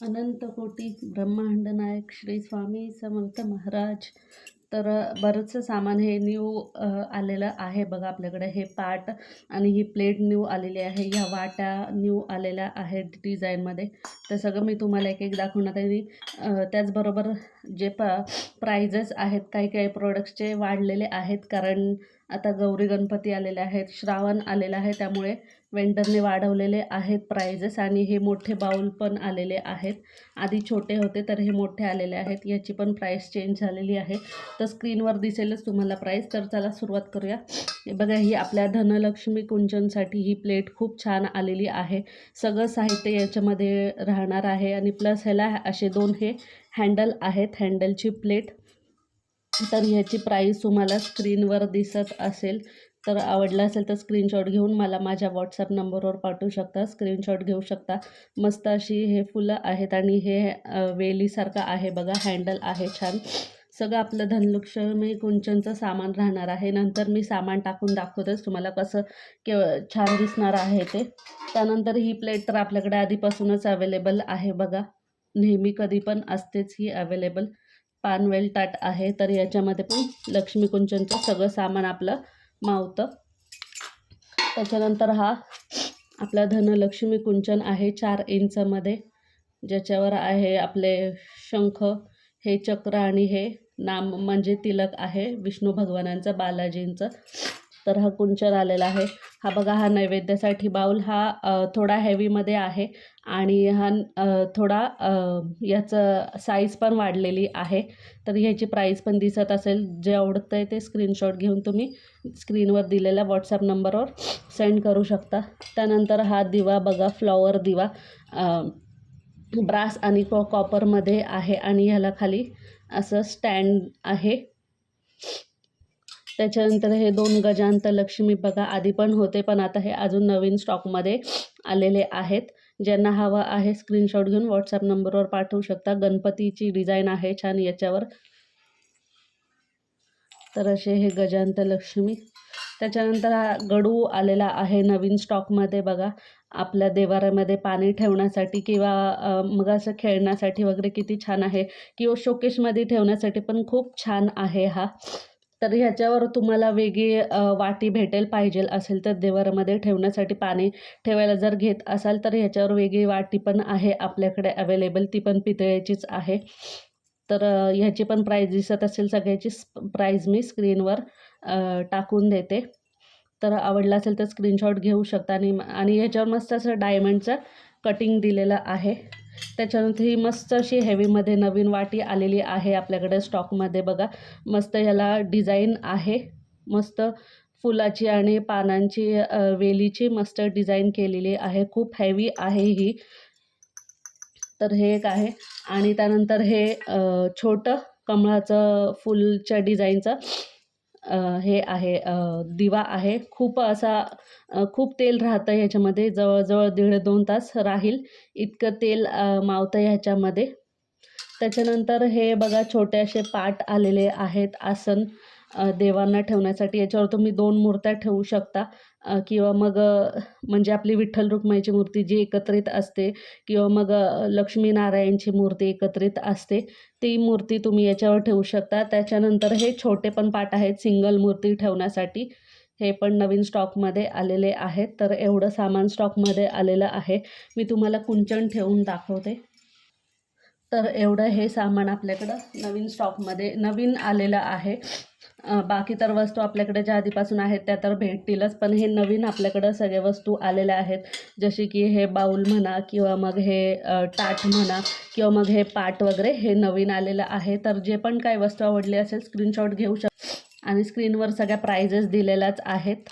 अनंत कोटी ब्रह्मांड नायक श्री स्वामी समर्थ महाराज. तर बरंचसं सामान हे न्यू आलेलं आहे बघा आपल्याकडे. हे पाट आणि ही प्लेट न्यू आलेली आहे. ह्या वाट्या न्यू आलेल्या आहेत डिझाईनमध्ये तर सगळं मी तुम्हाला एक एक दाखवणार आहे त्याचबरोबर जे प प्राइजेस आहेत काही काही प्रोडक्ट्सचे वाढलेले आहेत. कारण आता गौरी गणपती आलेले आहेत श्रावण आलेलं आहे त्यामुळे वेंडरने वाढवलेले आहेत प्राइजेस आणि हे मोठे बाऊल पण आलेले आहेत. आधी छोटे होते तर हे मोठे आलेले आहेत. याची पण प्राईस चेंज झालेली आहे. तर स्क्रीनवर दिसेलच तुम्हाला प्राईस तर चला सुरुवात करूया. बघा ही आपल्या धनलक्ष्मी कुंचनसाठी ही प्लेट खूप छान आलेली आहे. सगळं साहित्य याच्यामध्ये राहणार आहे आणि प्लस ह्याला असे दोन हे हँडल आहेत. हँडलची प्लेट तर ह्याची प्राईस तुम्हाला स्क्रीनवर दिसत असेल. तर आवडला असेल तर स्क्रीनशॉट घेऊन मला माझ्या व्हॉट्सअप नंबरवर पाठवू शकता. स्क्रीनशॉट घेऊ शकता. मस्त अशी हे फुलं आहेत आणि हे वेलीसारखं आहे बघा. हँडल आहे छान. सगळं आपलं धनलक्ष्मी कुंचनचं सामान राहणार आहे. नंतर मी सामान टाकून दाखवतेच तुम्हाला कसं के छान दिसणार आहे ते. त्यानंतर ही प्लेट तर आपल्याकडे आधीपासूनच अवेलेबल आहे बघा. नेहमी कधी पण असतेच ही अवेलेबल पानवेल ताट आहे तर याच्यामध्ये पण लक्ष्मी कुंचनचं सगळं सामान आपलं मावतं. त्याच्यानंतर हा आपला धनलक्ष्मी कुंचन आहे चार इंचमध्ये ज्याच्यावर आहे आपले शंख हे चक्र आणि हे नाम म्हणजे तिलक आहे विष्णू भगवानांचं बालाजींचं. तर हा कुंचर आलेला आहे. हा बघा हा नैवेद्यासाठी बाऊल हा थोडा हेवीमध्ये आहे आणि हा थोडा याचं साईज पण वाढलेली आहे. तर ह्याची प्राईस पण दिसत असेल. जे आवडतं आहे ते स्क्रीनशॉट घेऊन तुम्ही स्क्रीनवर दिलेल्या व्हॉट्सअप नंबरवर सेंड करू शकता. त्यानंतर हा दिवा बघा फ्लॉवर दिवा ब्रास आणि कॉ कॉपरमध्ये आहे आणि ह्याला खाली असं स्टँड आहे. त्याच्यानंतर हे दोन गजांत लक्ष्मी बघा आधी पण होते पण आता हे अजून नवीन स्टॉकमध्ये आलेले आहेत. ज्यांना हवा आहे स्क्रीनशॉट घेऊन व्हॉट्सअप नंबरवर पाठवू शकता. गणपतीची डिझाईन आहे छान याच्यावर. तर असे हे गजांत लक्ष्मी. त्याच्यानंतर हा गडू आलेला आहे नवीन स्टॉकमध्ये बघा. आपल्या देवाऱ्यामध्ये पाणी ठेवण्यासाठी किंवा मग असं खेळण्यासाठी वगैरे किती छान आहे. किंवा शोकेशमध्ये ठेवण्यासाठी पण खूप छान आहे हा. तर ह्याच्यावर तुम्हाला वेगळी वाटी भेटेल पाहिजे असेल तर देवाऱ्यामध्ये ठेवण्यासाठी पाणी ठेवायला जर घेत असाल तर ह्याच्यावर वेगळी वाटी पण आहे आपल्याकडे अवेलेबल ती पण पितळेचीच आहे. तर ह्याची पण प्राईज दिसत असेल सगळ्याची. प्राईज मी स्क्रीनवर टाकून देते. तर आवडलं असेल तर स्क्रीनशॉट घेऊ शकता आणि आणि ह्याच्यावर मस्त असं डायमंडचं कटिंग दिलेलं आहे. त्याच्यानंतर ही मस्त अशी हेवीमध्ये नवीन वाटी आलेली आहे आपल्याकडे स्टॉकमध्ये बघा. मस्त ह्याला डिझाईन आहे. मस्त फुलाची आणि पानांची वेलीची मस्त डिझाईन केलेली आहे. खूप हेवी आहे ही. तर हे एक आहे. आणि त्यानंतर हे छोटं कमळाचं फुलच्या डिझाईनचं हे आहे दिवा आहे. खूप असा खूप तेल राहतं ह्याच्यामध्ये. जवळजवळ दीड दोन तास राहील इतकं तेल मावतं ह्याच्यामध्ये. त्याच्यानंतर हे बघा छोटे असे पाट आलेले आहेत आसन. देवांना ठेवण्यासाठी. याच्यावर तुम्ही दोन मूर्त्या ठेवू शकता. किंवा मग म्हणजे आपली विठ्ठल रुक्माईची मूर्ती जी एकत्रित असते किंवा मग लक्ष्मीनारायणची मूर्ती एकत्रित असते ती मूर्ती तुम्ही याच्यावर ठेवू शकता. त्याच्यानंतर हे छोटे पण पाट आहेत सिंगल मूर्ती ठेवण्यासाठी. हे पण नवीन स्टॉकमध्ये आलेले आहेत. तर एवढं सामान स्टॉकमध्ये आलेलं आहे. मी तुम्हाला कुंचन ठेवून दाखवते. तर एवढं हे सामान आपल्याकडं नवीन स्टॉकमध्ये नवीन आलेलं आहे. बाकी तर वस्तू आपल्याकडे ज्या आधीपासून आहेत त्या तर भेटतीलच पण हे नवीन आपल्याकडं सगळ्या वस्तू आलेल्या आहेत. जसे की हे बाऊल म्हणा किंवा मग हे टाट म्हणा किंवा मग हे पाट वगैरे हे नवीन आलेलं आहे. तर जे पण काही वस्तू आवडली असेल स्क्रीनशॉट घेऊ शक आणि स्क्रीनवर सगळ्या प्राइजेस दिलेल्याच आहेत.